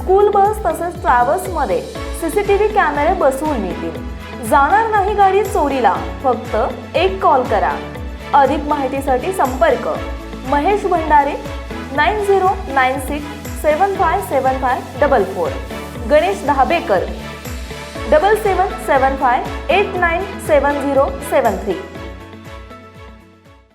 School bus तसेच ट्रॅव्हल्समध्ये CCTV कॅमेरे बसवून मिळतील जाणार नाही गाडी चोरीला फक्त एक कॉल करा. अधिक माहितीसाठी संपर्क. Mahesh Bhandare nine zero nine six seven five seven five double four. Ganesh Dhabekar double seven seven five eight nine seven zero seven three.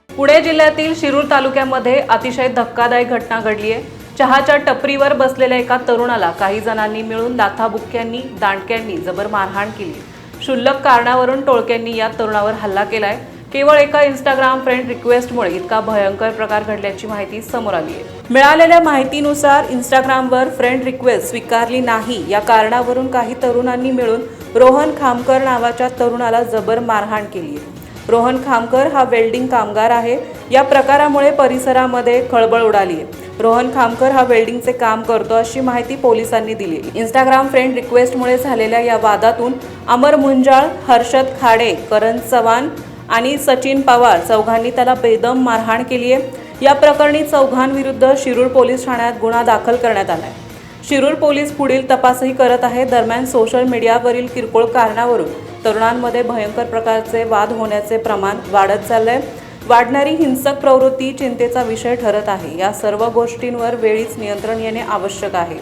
Pune जिल्ह्यातील शिरूर तालुक्यामध्ये अतिशय धक्कादायक घटना घडली आहे चहाच्या टपरीवर बसलेल्या एका तरुणाला काही जणांनी मिळून लाथाबुक्क्यांनी दांडक्यांनी जबर मारहाण केली. क्षुल्लक कारणावरून टोळक्यांनी या तरुणावर हल्ला केलाय. केवळ एका इंस्टाग्राम फ्रेंड रिक्वेस्टमुळे इतका भयंकर प्रकार घडल्याची माहिती समोर आली आहे मिळालेल्या माहितीनुसार इंस्टाग्रामवर फ्रेंड रिक्वेस्ट स्वीकारली नाही. या कारणावरून काही तरुणांनी मिळून रोहन खामकर नावाच्या तरुणाला जबर मारहाण केली आहे रोहन खामकर हा वेल्डिंग कामगार आहे. या प्रकारामुळे परिसरामध्ये खळबळ उडाली. आहे रोहन खामकर हा वेल्डिंगचे काम करतो अशी माहिती पोलिसांनी दिली. इंस्टाग्राम फ्रेंड रिक्वेस्टमुळे झालेल्या या वादातून अमर मुंजाळ हर्षद खाडे करण चव्हाण आणि सचिन पवार चौघांनी त्याला बेदम मारहाण केली आहे या प्रकरणी चौघांविरुद्ध शिरूर पोलीस ठाण्यात गुन्हा दाखल करण्यात आला आहे शिरूर पोलीस पुढील तपासही करत आहे. दरम्यान सोशल मीडियावरील किरकोळ कारणावरून तरुणांमध्ये भयंकर प्रकारचे वाद होण्याचे प्रमाण वाढत चाललंय. वाढणारी हिंसक प्रवृत्ती चिंतेचा विषय ठरत आहे. या सर्व गोष्टींवर वेळीच नियंत्रण येणे आवश्यक आहे.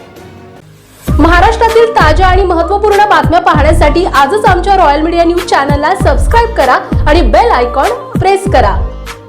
महाराष्ट्रातील ताज्या आणि महत्त्वपूर्ण बातम्या पाहण्यासाठी आजच आमच्या रॉयल मीडिया न्यूज चॅनलला सबस्क्राईब करा आणि बेल आयकॉन प्रेस करा.